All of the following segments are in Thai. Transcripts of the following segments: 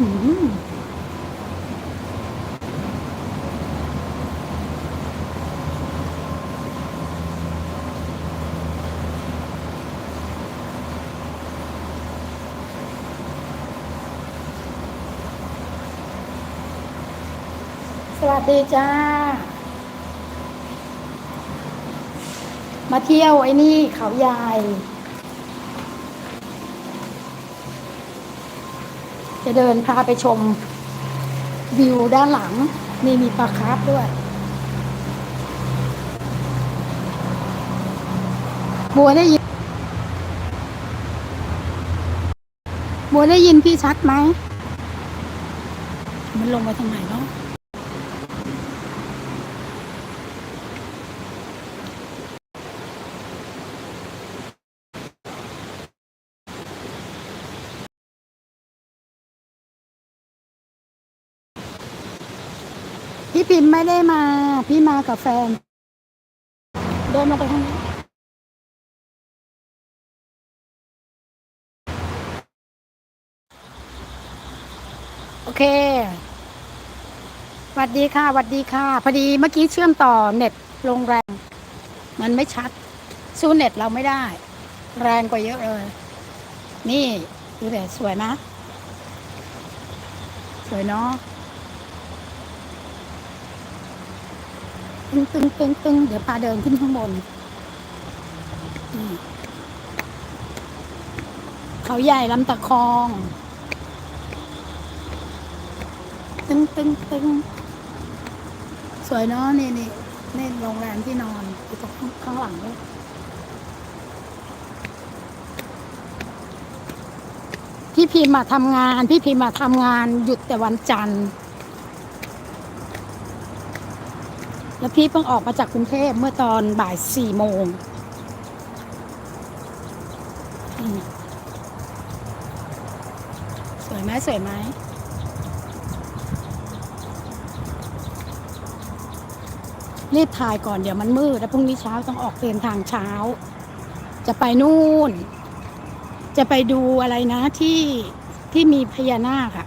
สวัสดีจ้า มาเที่ยวไอ้นี่เขาใหญ่ จะเดินพาไปชมวิวด้านหลัง นี่มีปลาคาร์ฟด้วย บัวได้ยิน บัวได้ยินพี่ชัดไหม มันลงไปทางไหนเนาะ พี่พิมพ์ไม่ได้มา พี่มากับแฟน เดินลงไปข้างนี้โอเคสวัสดีค่ะสวัสดีค่ะ พอดีเมื่อกี้เชื่อมต่อเน็ตลงแรง มันไม่ชัด สู้เน็ตเราไม่ได้ แรงกว่าเยอะเลย นี่ดูแต่สวยไหมสวยเนาะ ตึงตึงตึงตึงเดี๋ยวพาเดินขึ้นข้างบนเขาใหญ่ลำตะคอง ตึงตึงตึงสวยเนาะนี่นี่นี่โรงแรมที่นอนอยู่ตรงข้างหลังเลยพี่พิมมาทำงาน พี่พิมมาทำงานหยุดแต่วันจันทร์ แล้วพี่เพิ่งออกมาจากกรุงเทพเมื่อตอนบ่ายสี่โมงสวยไหมสวยไหมรีบถ่ายก่อนเดี๋ยวมันมืด แล้วพรุ่งนี้เช้าต้องออกเดินทางเช้า จะไปนู่น จะไปดูอะไรนะที่ที่มีพญานาคอะ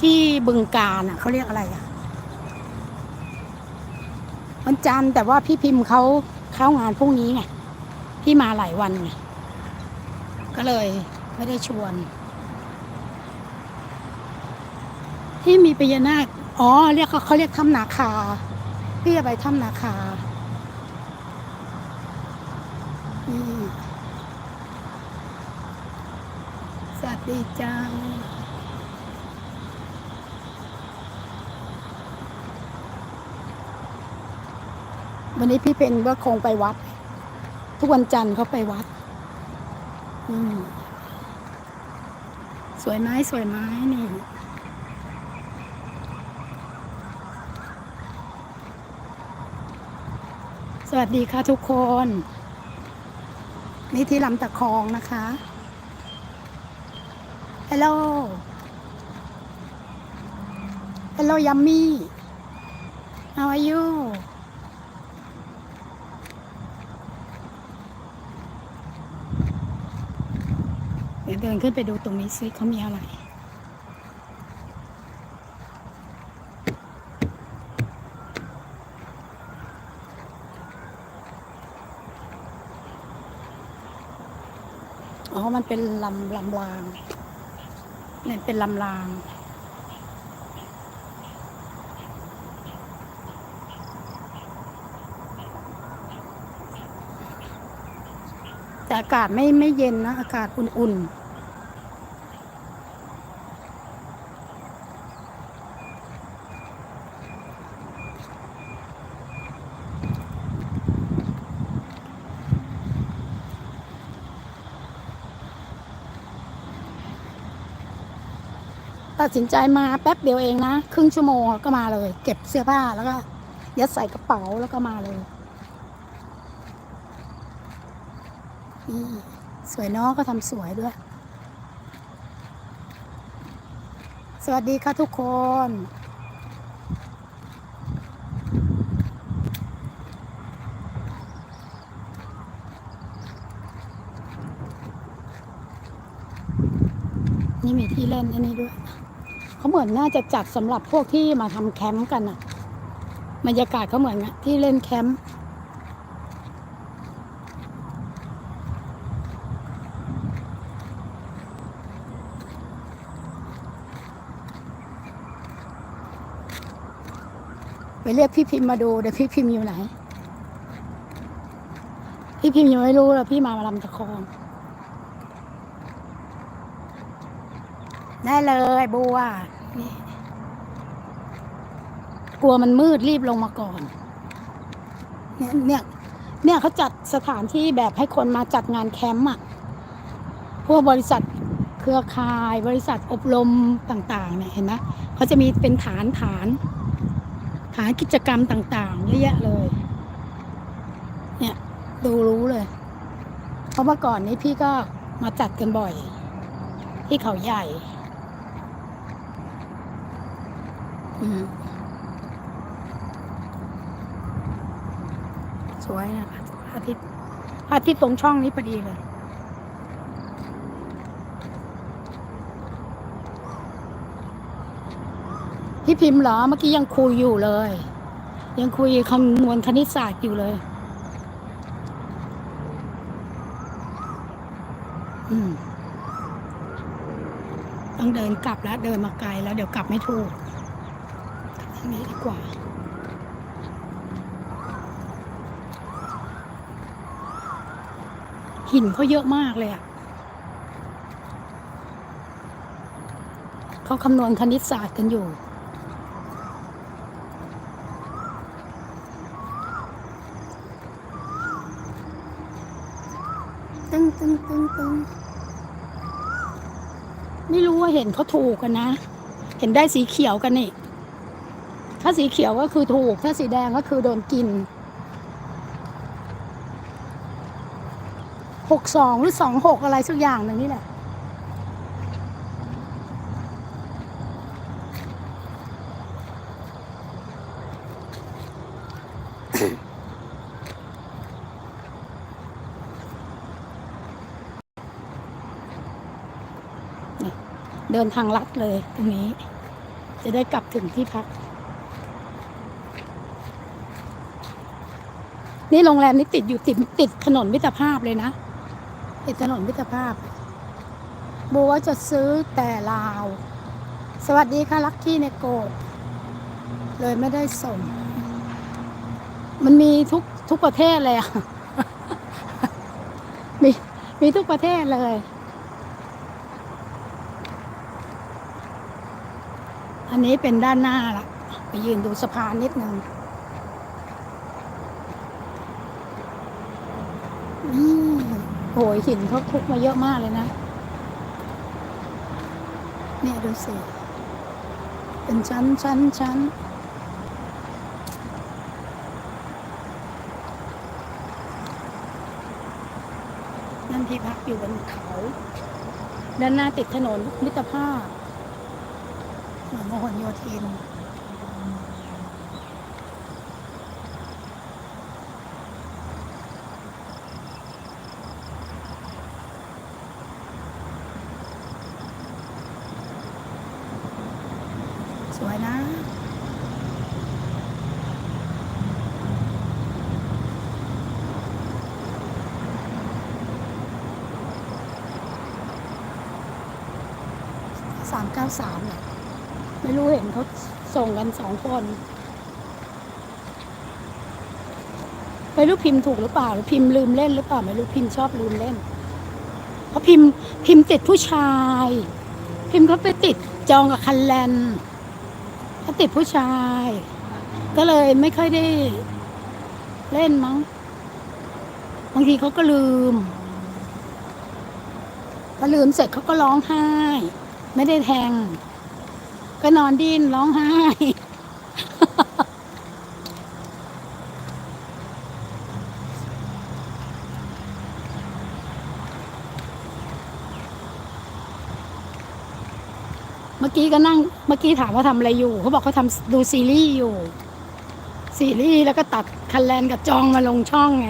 ที่บึงการอะเขาเรียกอะไรอะ วันจันทร์แต่ว่าพี่พิมพ์เขาเข้างานพรุ่งนี้ไงพี่มาหลายวันไงก็เลยไม่ได้ชวน ที่มีพญานาคอ๋อเรียกเขาเขาเรียกถ้ำนาคา พี่จะไปถ้ำนาคาสวัสดีจ้า วันนี้พี่เป็นว่าคงไปวัด ทุกวันจันทร์เขาไปวัดสวยไหมสวยไหมนี่สวัสดีค่ะทุกคน นี่ที่ลำตะคองนะคะ Hello Hello Yummy How are you เดี๋ยว เดินขึ้นไปดูตรงนี้ซิเขามีอะไร อ๋อ มันเป็นลำลำรางเนี่ยเป็นลำรางแต่อากาศไม่ไม่เย็นนะ อากาศอุ่นๆ ตัดสินใจมาแป๊บเดียวเองนะ ครึ่งชั่วโมงก็มาเลย เก็บเสื้อผ้าแล้วก็ยัดใส่กระเป๋าแล้วก็มาเลยนี่สวยเนาะก็ทำสวยด้วย สวัสดีค่ะทุกคน นี่มีที่เล่นอันนี้ด้วย เขาเหมือนน่าจะจัดสำหรับพวกที่มาทำแคมป์กันอะบรรยากาศเขาเหมือนที่เล่นแคมป์ไปเรียกพี่พิมพ์มาดูเดี๋ยวพี่พิมพ์อยู่ไหน พี่พิมพ์ยังไม่รู้เลยพี่มามาลำตะคอง ได้เลยบัวกลัวมันมืดรีบลงมาก่อน เนี่ยเนี่ยเนี่ยเขาจัดสถานที่แบบให้คนมาจัดงานแคมป์อะ พวกบริษัทเครือข่ายบริษัทอบรมต่างๆเนี่ยเห็นไหมเขาจะมีเป็นฐานฐานฐานกิจกรรมต่างๆเยอะแยะเลย เนี่ยดูรู้เลย เพราะเมื่อก่อนนี้พี่ก็มาจัดกันบ่อย ที่เขาใหญ่ อืม สวยนะคะอาทิตย์อาทิตย์ตรงช่องนี้พอดีเลยพี่พิมพ์เหรอเมื่อกี้ยังคุยอยู่เลย ยังคุยคำนวณคณิตศาสตร์อยู่เลย อืมต้องเดินกลับแล้วเดินมาไกลแล้วเดี๋ยวกลับไม่ถูกางนี้ดีกว่า หินเขาเยอะมากเลยอะเขาคำนวณคณิตศาสตร์กันอยู่ตึ้งตึ้งตึ้งตึ้งไม่รู้ว่าเห็นเขาถูกกันนะ เห็นได้สีเขียวกันนี่ ถ้าสีเขียวก็คือถูก ถ้าสีแดงก็คือโดนกินหกสองหรือสองหกอะไรสักอย่างหนึ่งนี่แหละเดินทางลัดเลยตรงนี้ จะได้กลับถึงที่พัก นี่โรงแรมนี้ติดอยู่ติดติดถนนมิตรภาพเลยนะ ติดถนนมิตรภาพบัวจะซื้อแต่ลาว สวัสดีค่ะลักกี้เนโกเลยไม่ได้ส่ง มันมีทุกทุกประเทศเลยอะมีมีทุกประเทศเลย อันนี้เป็นด้านหน้าละไปยืนดูสะพานนิดนึง โหยหินเขาทุกมาเยอะมากเลยนะ เนี่ยดูสิ เป็นชั้นชั้นชั้นนั่นที่พักอยู่บนเขา ด้านหน้าติดถนนมิตรภาพถนนพหลโยธินสวยนะ สามเก้าสามเนี่ยไม่รู้เห็นเขาส่งกันสองคน ไม่รู้พิมพ์ถูกหรือเปล่าหรือพิมพ์ลืมเล่นหรือเปล่าไม่รู้พิมพ์ชอบลืมเล่นเพราะพิมพ์พิมพ์ติดผู้ชาย พิมพ์เขาไปติดจองกับคันแลนเขาติดผู้ชาย ก็เลยไม่ค่อยได้เล่นมั้งบางทีเขาก็ลืมพอลืมเสร็จเขาก็ร้องไห้ ไม่ได้แทง ก็นอนดิ้นร้องไห้ เมื่อกี้ก็นั่ง เมื่อกี้ถามว่าทำอะไรอยู่ เขาบอกเขาทำดูซีรีส์อยู่ ซีรีส์แล้วก็ตัดคันแลนกับจองมาลงช่องไง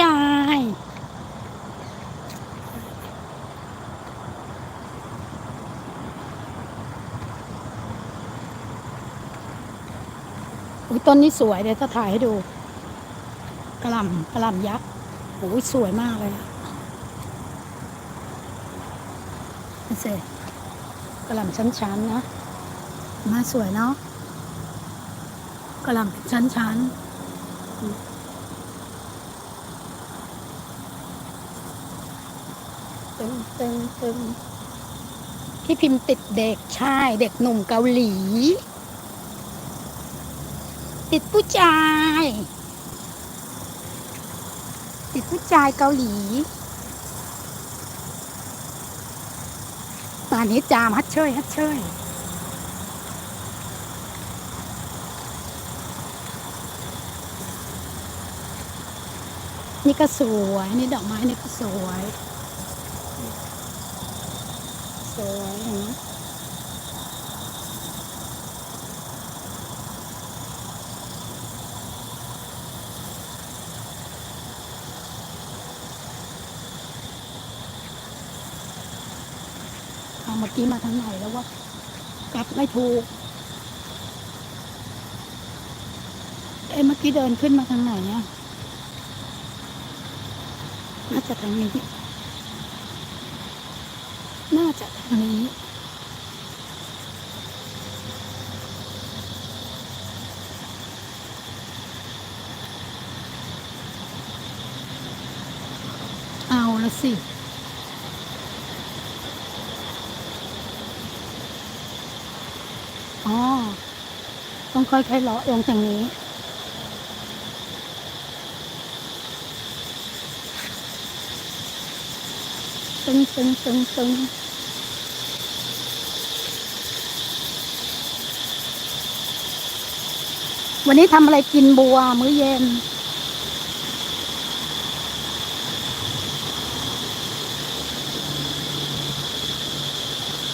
ชายอุ้ยต้นนี้สวยเดี๋ยวจะถ่ายให้ดูกระลำกระลำยักษ์โอ้ยสวยมากเลยนี่สิกระลำชั้นๆนะมาสวยเนาะกระลำเป็นชั้นๆ ตึงตึงตึงที่พิมพ์ติดเด็กใช่เด็กหนุ่มเกาหลี ติดผู้ชาย ติดผู้ชายเกาหลีป่านนี้จามฮัดเชยฮัดเชยนี่ก็สวย นี่ดอกไม้นี่ก็สวย สวยเห็นไหมเอาเมื่อกี้มาทางไหนแล้ววะกลับไม่ถูกเอ้เมื่อกี้เดินขึ้นมาทางไหนเนี่ยน่าจะทางนี้ น่าจะทางนี้เอาละสิอ๋อ ต้องค่อยๆเลาะลงทางนี้ตึงตึงตึงตึง วันนี้ทำอะไรกินบัว มื้อเย็น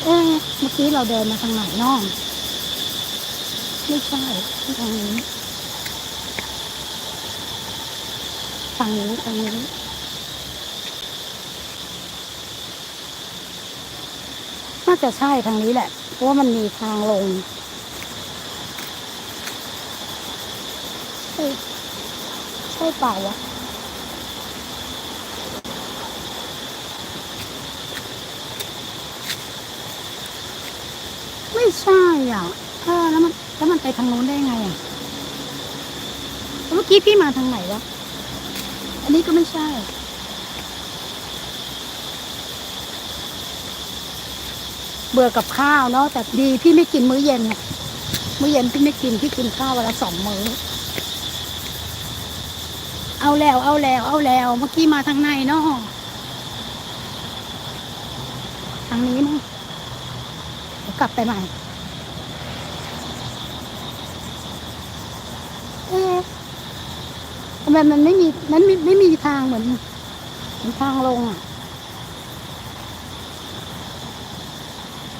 เอ๊ะเมื่อกี้เราเดินมาทางไหนน้องไม่ใช่ทางนี้ทางนี้ทางนี้น่าจะใช่ทางนี้แหละ เพราะว่ามันมีทางลง เฮ้ยใช่เปล่าวะไม่ใช่อะเออแล้วมันแล้วมันไปทางโน้นได้ไงอะเมื่อกี้พี่มาทางไหนวะอันนี้ก็ไม่ใช่เบื่อกับข้าวเนาะแต่ดีพี่ไม่กินมื้อเย็นไงมื้อเย็นพี่ไม่กินพี่กินข้าววันละสองมื้อ เอาแล้วเอาแล้วเอาแล้วเมื่อกี้มาทางไหนเนาะทางนี้มั้งกลับไปใหม่เอ๊ะทำไมมันไม่มีมันไม่ไม่มีทางเหมือนเหมือนทางลงอะ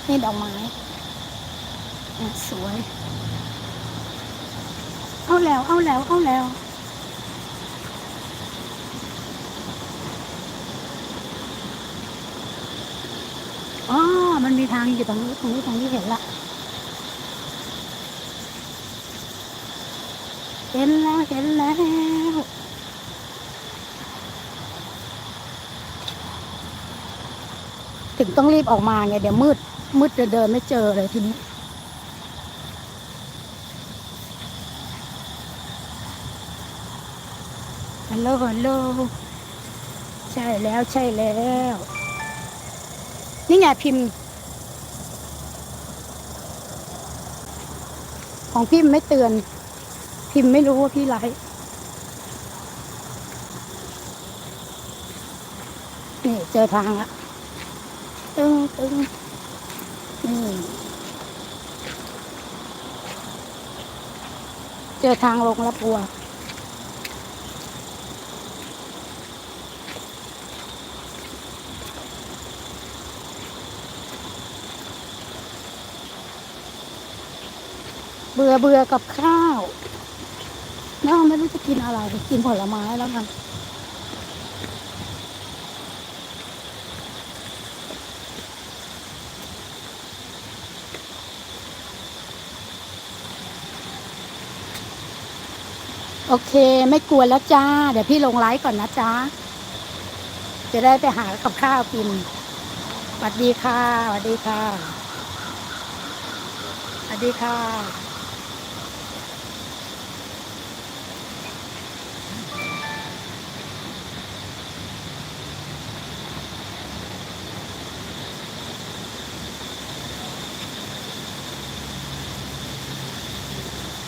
นี่ดอกไม้สวย เอาแล้ว เอาแล้ว เอาแล้ว อ๋อ มันมีทางอยู่ตรงนี้ตรงนี้ตรงนี้เห็นละเห็นแล้วเห็นแล้วถึงต้องรีบออกมาไงเดี๋ยวมืด มืดจะเดินไม่เจอเลยทีนี้ฮัลโหลฮัลโหลใช่แล้วใช่แล้ว นี่ไงพิมพ์ ของพิมไม่เตือน พิมไม่รู้ว่าพี่ไลฟ์นี่เจอทางละตึงตึงนี่เจอทางลงแล้วปัว เบื่อเบื่อกับข้าวน้องไม่รู้จะกินอะไรกินผลไม้แล้วกันโอเค ไม่กลัวแล้วจ้า เดี๋ยวพี่ลงไลฟ์ก่อนนะจ้าจะได้ไปหากับข้าวกินสวัสดีค่ะสวัสดีค่ะสวัสดีค่ะ